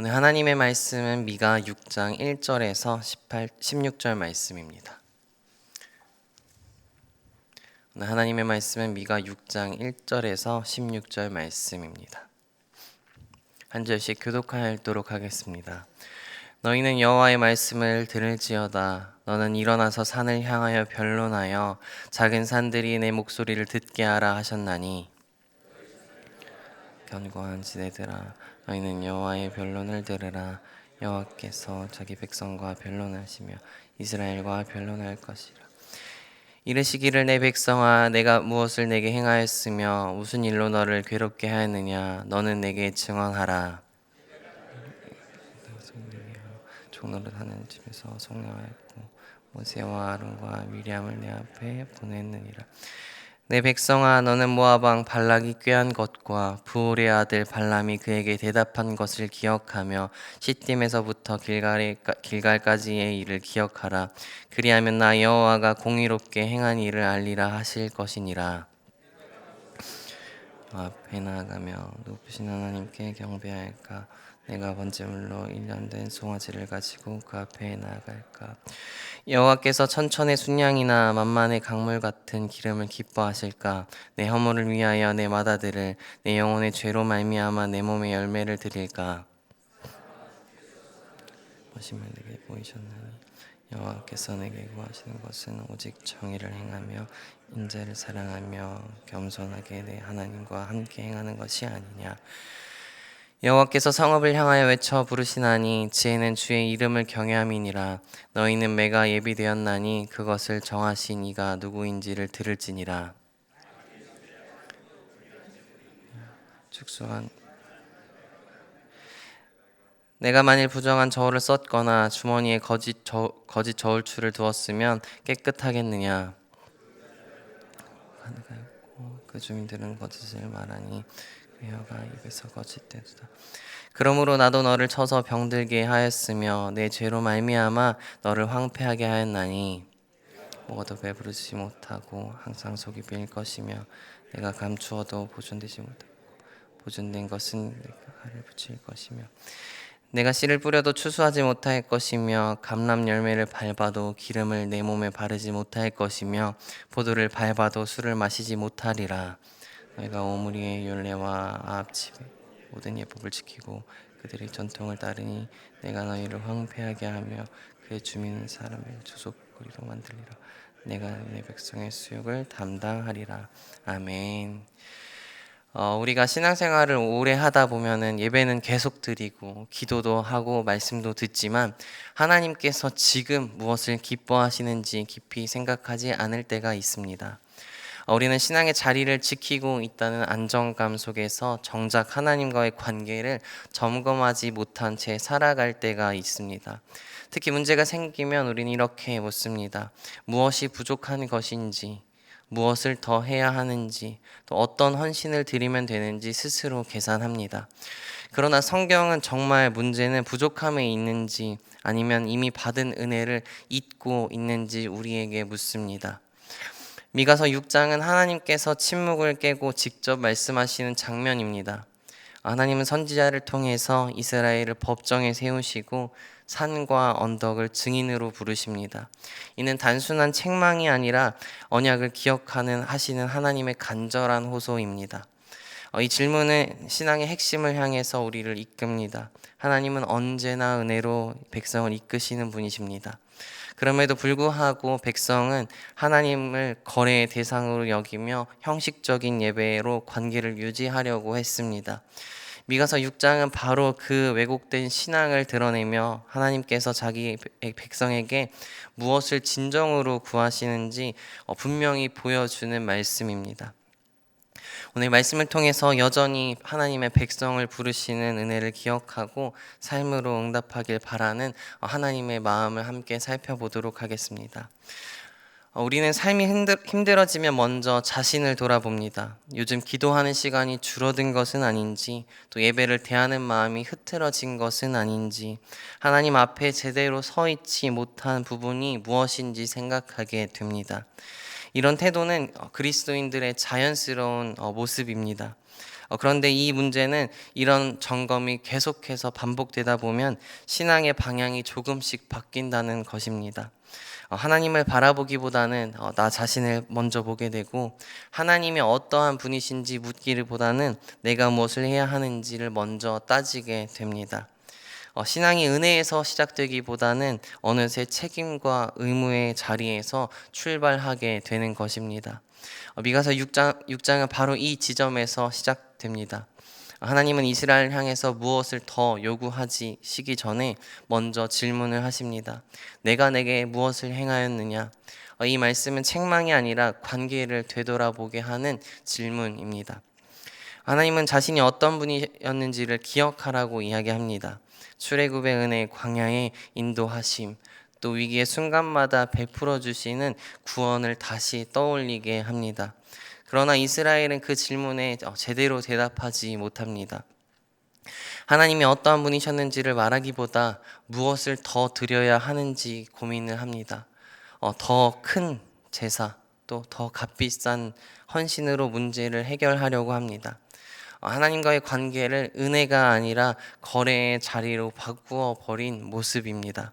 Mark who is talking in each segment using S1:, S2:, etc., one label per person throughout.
S1: 오늘 하나님의 말씀은 미가 6장 1절에서 18, 16절 말씀입니다. 오늘 하나님의 말씀은 미가 6장 1절에서 16절 말씀입니다. 한 절씩 교독하여 읽도록 하겠습니다. 너희는 여호와의 말씀을 들을지어다 너는 일어나서 산을 향하여 변론하여 작은 산들이 내 목소리를 듣게 하라 하셨나니 견고한 지대들아 너희는 여호와의 변론을 들으라. 여호와께서 자기 백성과 변론하시며 이스라엘과 변론할 것이라. 이르시기를 내 백성아 내가 무엇을 내게 행하였으며 무슨 일로 너를 괴롭게 하였느냐? 너는 내게 증언하라. 종로를 하는 집에서 성령하였고 모세와 아론과 미리암을 내 앞에 보냈느니라 내 백성아 너는 왕 발락이 꾀한 것과 부올의 아들 발람이 그에게 대답한 것을 기억하며 시딤에서부터 길갈까지의 일을 기억하라. 그리하면 나 여호와가 공의롭게 행한 일을 알리라 하실 것이니라. 앞에 나아가며 높으신 하나님께 경배할까 내가 번제물로 일년된 송아지를 가지고 그 앞에 나아갈까? 여호와께서 천천의 순양이나 만만의 강물 같은 기름을 기뻐하실까? 내 허물을 위하여 내 마다들을 내 영혼의 죄로 말미암아 내 몸의 열매를 드릴까? 보시면 내게 보이셨나니 여호와께서 내게 구하시는 것은 오직 정의를 행하며 인자를 사랑하며 겸손하게 내 하나님과 함께 행하는 것이 아니냐 여호와께서 성읍을 향하여 외쳐 부르시나니 지혜는 주의 이름을 경외함이니라. 너희는 매가 예비되었나니 그것을 정하신 이가 누구인지를 들을지니라. 축소한. 내가 만일 부정한 저울을 썼거나 주머니에 거짓 저, 거짓 저울추를 두었으면 깨끗하겠느냐? 그 주민들은 거짓을 말하니 그가 입에서 거짓되도다. 그러므로 나도 너를 쳐서 병들게 하였으며 내 죄로 말미암아 너를 황폐하게 하였나니 먹어도 배부르지 못하고 항상 속이 빌 것이며 내가 감추어도 보존되지 못하고 보존된 것은 내가 칼을 붙일 것이며 내가 씨를 뿌려도 추수하지 못할 것이며 감람 열매를 밟아도 기름을 내 몸에 바르지 못할 것이며 포도를 밟아도 술을 마시지 못하리라 너희가 오므리의 율례와 앞집의 모든 예법을 지키고 그들의 전통을 따르니 내가 너희를 황폐하게 하며 그의 주민 사람을 주속거리로 만들리라 내가 내 백성의 수욕을 담당하리라 아멘. 어, 우리가 신앙생활을 오래 하다 보면은 예배는 계속 드리고 기도도 하고 말씀도 듣지만 하나님께서 지금 무엇을 기뻐하시는지 깊이 생각하지 않을 때가 있습니다. 어, 우리는 신앙의 자리를 지키고 있다는 안정감 속에서 정작 하나님과의 관계를 점검하지 못한 채 살아갈 때가 있습니다. 특히 문제가 생기면 우리는 이렇게 묻습니다. 무엇이 부족한 것인지, 무엇을 더 해야 하는지, 또 어떤 헌신을 드리면 되는지 스스로 계산합니다. 그러나 성경은 정말 문제는 부족함에 있는지 아니면 이미 받은 은혜를 잊고 있는지 우리에게 묻습니다. 미가서 6장은 하나님께서 침묵을 깨고 직접 말씀하시는 장면입니다. 하나님은 선지자를 통해서 이스라엘을 법정에 세우시고 산과 언덕을 증인으로 부르십니다. 이는 단순한 책망이 아니라 언약을 기억하는 하시는 하나님의 간절한 호소입니다. 어, 이 질문은 신앙의 핵심을 향해서 우리를 이끕니다. 하나님은 언제나 은혜로 백성을 이끄시는 분이십니다. 그럼에도 불구하고 백성은 하나님을 거래의 대상으로 여기며 형식적인 예배로 관계를 유지하려고 했습니다. 미가서 6장은 바로 그 왜곡된 신앙을 드러내며 하나님께서 자기 백성에게 무엇을 진정으로 구하시는지 어, 분명히 보여주는 말씀입니다. 오늘 말씀을 통해서 여전히 하나님의 백성을 부르시는 은혜를 기억하고 삶으로 응답하길 바라는 하나님의 마음을 함께 살펴보도록 하겠습니다. 어, 우리는 삶이 힘들, 어지면 먼저 자신을 돌아봅니다. 요즘 기도하는 시간이 줄어든 것은 아닌지, 또 예배를 대하는 마음이 흐트러진 것은 아닌지, 하나님 앞에 제대로 서 있지 못한 부분이 무엇인지 생각하게 됩니다. 이런 태도는 어, 그리스도인들의 자연스러운 어, 모습입니다. 어, 그런데 이 문제는 이런 점검이 계속해서 반복되다 보면 신앙의 방향이 조금씩 바뀐다는 것입니다. 어, 하나님을 바라보기보다는 어, 나 자신을 먼저 보게 되고 하나님이 어떠한 분이신지 묻기를 보다는 내가 무엇을 해야 하는지를 먼저 따지게 됩니다. 어, 신앙이 은혜에서 시작되기보다는 어느새 책임과 의무의 자리에서 출발하게 되는 것입니다. 어, 미가서 6장, 6장은 바로 이 지점에서 시작됩니다. 하나님은 이스라엘 향해서 무엇을 더 요구하지 시기 전에 먼저 질문을 하십니다. 내가 내게 무엇을 행하였느냐? 어, 이 말씀은 책망이 아니라 관계를 되돌아보게 하는 질문입니다. 하나님은 자신이 어떤 분이었는지를 기억하라고 이야기합니다. 출애굽의 은혜, 광야의 인도하심, 또 위기의 순간마다 베풀어 주시는 구원을 다시 떠올리게 합니다. 그러나 이스라엘은 그 질문에 제대로 대답하지 못합니다. 하나님이 어떠한 분이셨는지를 말하기보다 무엇을 더 드려야 하는지 고민을 합니다. 어, 더 큰 제사, 또 더 값비싼 헌신으로 문제를 해결하려고 합니다. 어, 하나님과의 관계를 은혜가 아니라 거래의 자리로 바꾸어 버린 모습입니다.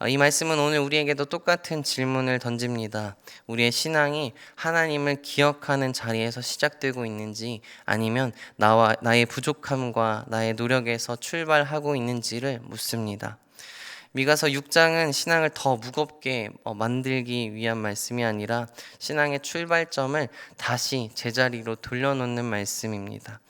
S1: 어, 이 말씀은 오늘 우리에게도 똑같은 질문을 던집니다. 우리의 신앙이 하나님을 기억하는 자리에서 시작되고 있는지 아니면 나와 나의 부족함과 나의 노력에서 출발하고 있는지를 묻습니다. 미가서 6장은 신앙을 더 무겁게 어, 만들기 위한 말씀이 아니라 신앙의 출발점을 다시 제자리로 돌려놓는 말씀입니다.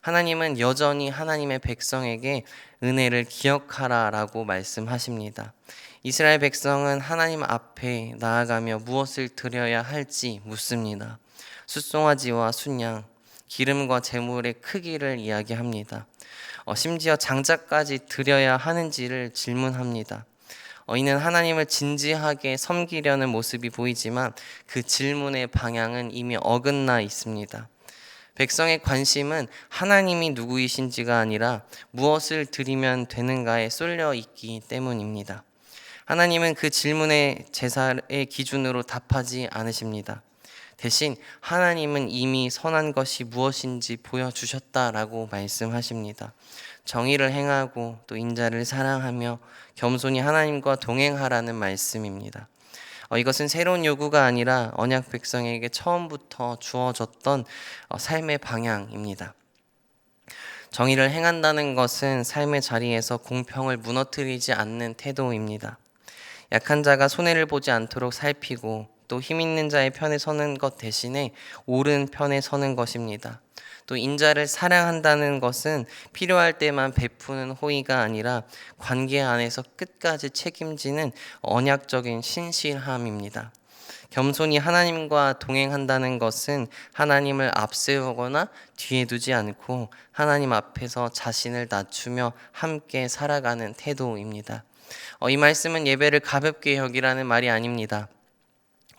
S1: 하나님은 여전히 하나님의 백성에게 은혜를 기억하라라고 말씀하십니다. 이스라엘 백성은 하나님 앞에 나아가며 무엇을 드려야 할지 묻습니다. 숫송아지와 순양, 기름과 재물의 크기를 이야기합니다. 어, 심지어 장자까지 드려야 하는지를 질문합니다. 어, 이는 하나님을 진지하게 섬기려는 모습이 보이지만 그 질문의 방향은 이미 어긋나 있습니다. 백성의 관심은 하나님이 누구이신지가 아니라 무엇을 드리면 되는가에 쏠려 있기 때문입니다. 하나님은 그 질문의 제사의 기준으로 답하지 않으십니다. 대신 하나님은 이미 선한 것이 무엇인지 보여주셨다라고 말씀하십니다. 정의를 행하고 또 인자를 사랑하며 겸손히 하나님과 동행하라는 말씀입니다. 어, 이것은 새로운 요구가 아니라 언약 백성에게 처음부터 주어졌던 어, 삶의 방향입니다. 정의를 행한다는 것은 삶의 자리에서 공평을 무너뜨리지 않는 태도입니다. 약한 자가 손해를 보지 않도록 살피고 또 힘 있는 자의 편에 서는 것 대신에 옳은 편에 서는 것입니다. 또 인자를 사랑한다는 것은 필요할 때만 베푸는 호의가 아니라 관계 안에서 끝까지 책임지는 언약적인 신실함입니다. 겸손히 하나님과 동행한다는 것은 하나님을 앞세우거나 뒤에 두지 않고 하나님 앞에서 자신을 낮추며 함께 살아가는 태도입니다. 어, 이 말씀은 예배를 가볍게 여기라는 말이 아닙니다.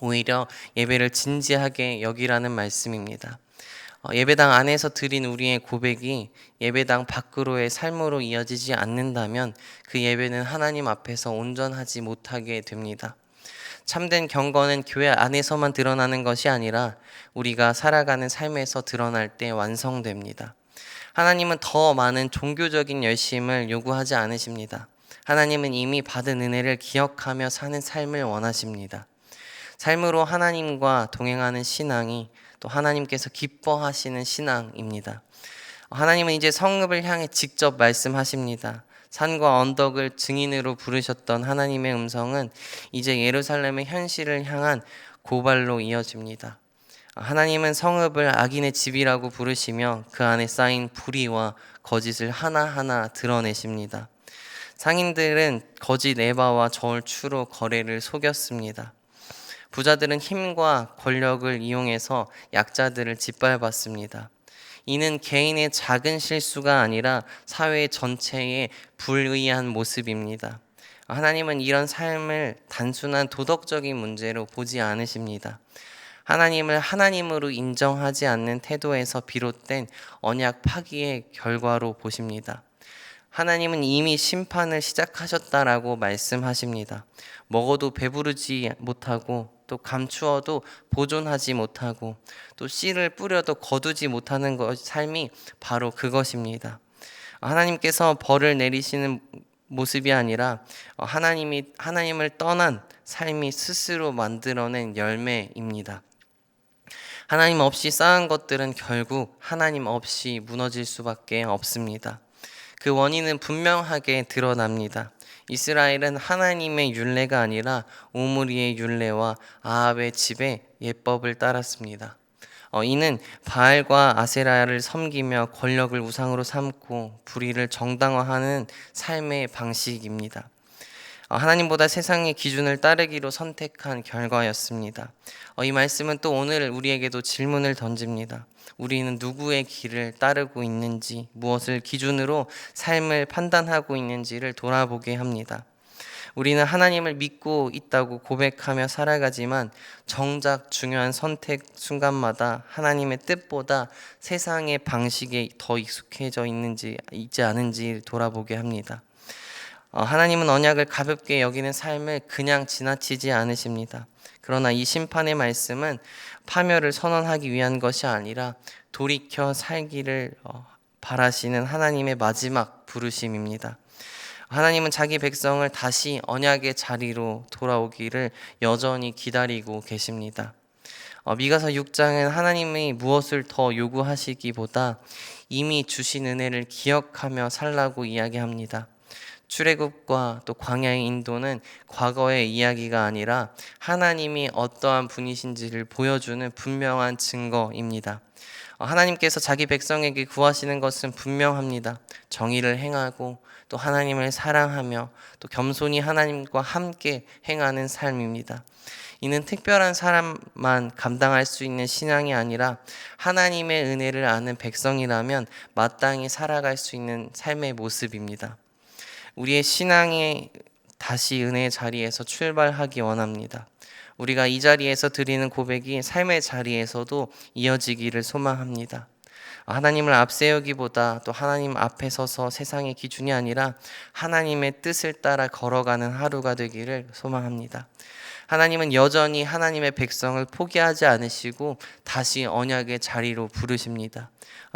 S1: 오히려 예배를 진지하게 여기라는 말씀입니다. 어, 예배당 안에서 드린 우리의 고백이 예배당 밖으로의 삶으로 이어지지 않는다면 그 예배는 하나님 앞에서 온전하지 못하게 됩니다. 참된 경건은 교회 안에서만 드러나는 것이 아니라 우리가 살아가는 삶에서 드러날 때 완성됩니다. 하나님은 더 많은 종교적인 열심을 요구하지 않으십니다. 하나님은 이미 받은 은혜를 기억하며 사는 삶을 원하십니다. 삶으로 하나님과 동행하는 신앙이 또 하나님께서 기뻐하시는 신앙입니다. 하나님은 이제 성읍을 향해 직접 말씀하십니다. 산과 언덕을 증인으로 부르셨던 하나님의 음성은 이제 예루살렘의 현실을 향한 고발로 이어집니다. 하나님은 성읍을 악인의 집이라고 부르시며 그 안에 쌓인 불의와 거짓을 하나하나 드러내십니다. 상인들은 거짓 에바와 저울추로 거래를 속였습니다. 부자들은 힘과 권력을 이용해서 약자들을 짓밟았습니다. 이는 개인의 작은 실수가 아니라 사회 전체의 불의한 모습입니다. 하나님은 이런 삶을 단순한 도덕적인 문제로 보지 않으십니다. 하나님을 하나님으로 인정하지 않는 태도에서 비롯된 언약 파기의 결과로 보십니다. 하나님은 이미 심판을 시작하셨다라고 말씀하십니다. 먹어도 배부르지 못하고 또 감추어도 보존하지 못하고 또 씨를 뿌려도 거두지 못하는 것 삶이 바로 그것입니다. 하나님께서 벌을 내리시는 모습이 아니라 어, 하나님이 하나님을 떠난 삶이 스스로 만들어낸 열매입니다. 하나님 없이 쌓은 것들은 결국 하나님 없이 무너질 수밖에 없습니다. 그 원인은 분명하게 드러납니다. 이스라엘은 하나님의 율례가 아니라 오므리의 율례와 아합의 집의 예법을 따랐습니다. 어, 이는 바알과 아세라를 섬기며 권력을 우상으로 삼고 불의를 정당화하는 삶의 방식입니다. 어, 하나님보다 세상의 기준을 따르기로 선택한 결과였습니다. 어, 이 말씀은 또 오늘 우리에게도 질문을 던집니다. 우리는 누구의 길을 따르고 있는지, 무엇을 기준으로 삶을 판단하고 있는지를 돌아보게 합니다. 우리는 하나님을 믿고 있다고 고백하며 살아가지만 정작 중요한 선택 순간마다 하나님의 뜻보다 세상의 방식에 더 익숙해져 있는지 있지 않은지 돌아보게 합니다. 어, 하나님은 언약을 가볍게 여기는 삶을 그냥 지나치지 않으십니다. 그러나 이 심판의 말씀은 파멸을 선언하기 위한 것이 아니라 돌이켜 살기를 어, 바라시는 하나님의 마지막 부르심입니다. 하나님은 자기 백성을 다시 언약의 자리로 돌아오기를 여전히 기다리고 계십니다. 어, 미가서 6장은 하나님이 무엇을 더 요구하시기보다 이미 주신 은혜를 기억하며 살라고 이야기합니다. 출애굽과 또 광야의 인도는 과거의 이야기가 아니라 하나님이 어떠한 분이신지를 보여주는 분명한 증거입니다. 어, 하나님께서 자기 백성에게 구하시는 것은 분명합니다. 정의를 행하고 또 하나님을 사랑하며 또 겸손히 하나님과 함께 행하는 삶입니다. 이는 특별한 사람만 감당할 수 있는 신앙이 아니라 하나님의 은혜를 아는 백성이라면 마땅히 살아갈 수 있는 삶의 모습입니다. 우리의 신앙이 다시 은혜의 자리에서 출발하기 원합니다. 우리가 이 자리에서 드리는 고백이 삶의 자리에서도 이어지기를 소망합니다. 하나님을 앞세우기보다 또 하나님 앞에 서서 세상의 기준이 아니라 하나님의 뜻을 따라 걸어가는 하루가 되기를 소망합니다. 하나님은 여전히 하나님의 백성을 포기하지 않으시고 다시 언약의 자리로 부르십니다.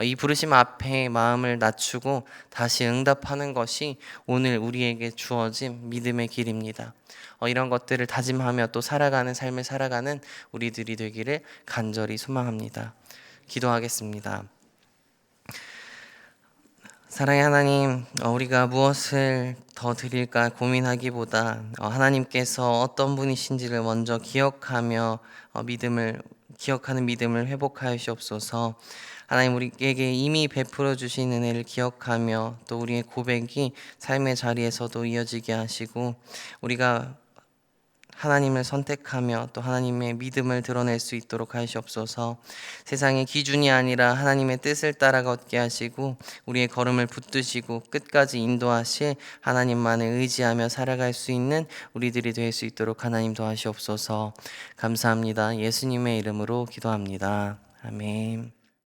S1: 이 부르심 앞에 마음을 낮추고 다시 응답하는 것이 오늘 우리에게 주어진 믿음의 길입니다. 어, 이런 것들을 다짐하며 또 살아가는 삶을 살아가는 우리들이 되기를 간절히 소망합니다. 기도하겠습니다. 사랑의 하나님, 어, 우리가 무엇을 더 드릴까 고민하기보다 어, 하나님께서 어떤 분이신지를 먼저 기억하며 어, 믿음을 기억하는 믿음을 회복하시옵소서. 하나님 우리에게 이미 베풀어 주신 은혜를 기억하며 또 우리의 고백이 삶의 자리에서도 이어지게 하시고 우리가 하나님을 선택하며 또 하나님의 믿음을 드러낼 수 있도록 하시옵소서. 세상의 기준이 아니라 하나님의 뜻을 따라 걷게 하시고 우리의 걸음을 붙드시고 끝까지 인도하실 하나님만을 의지하며 살아갈 수 있는 우리들이 될 수 있도록 하나님 도하시옵소서. 감사합니다. 예수님의 이름으로 기도합니다. 아멘.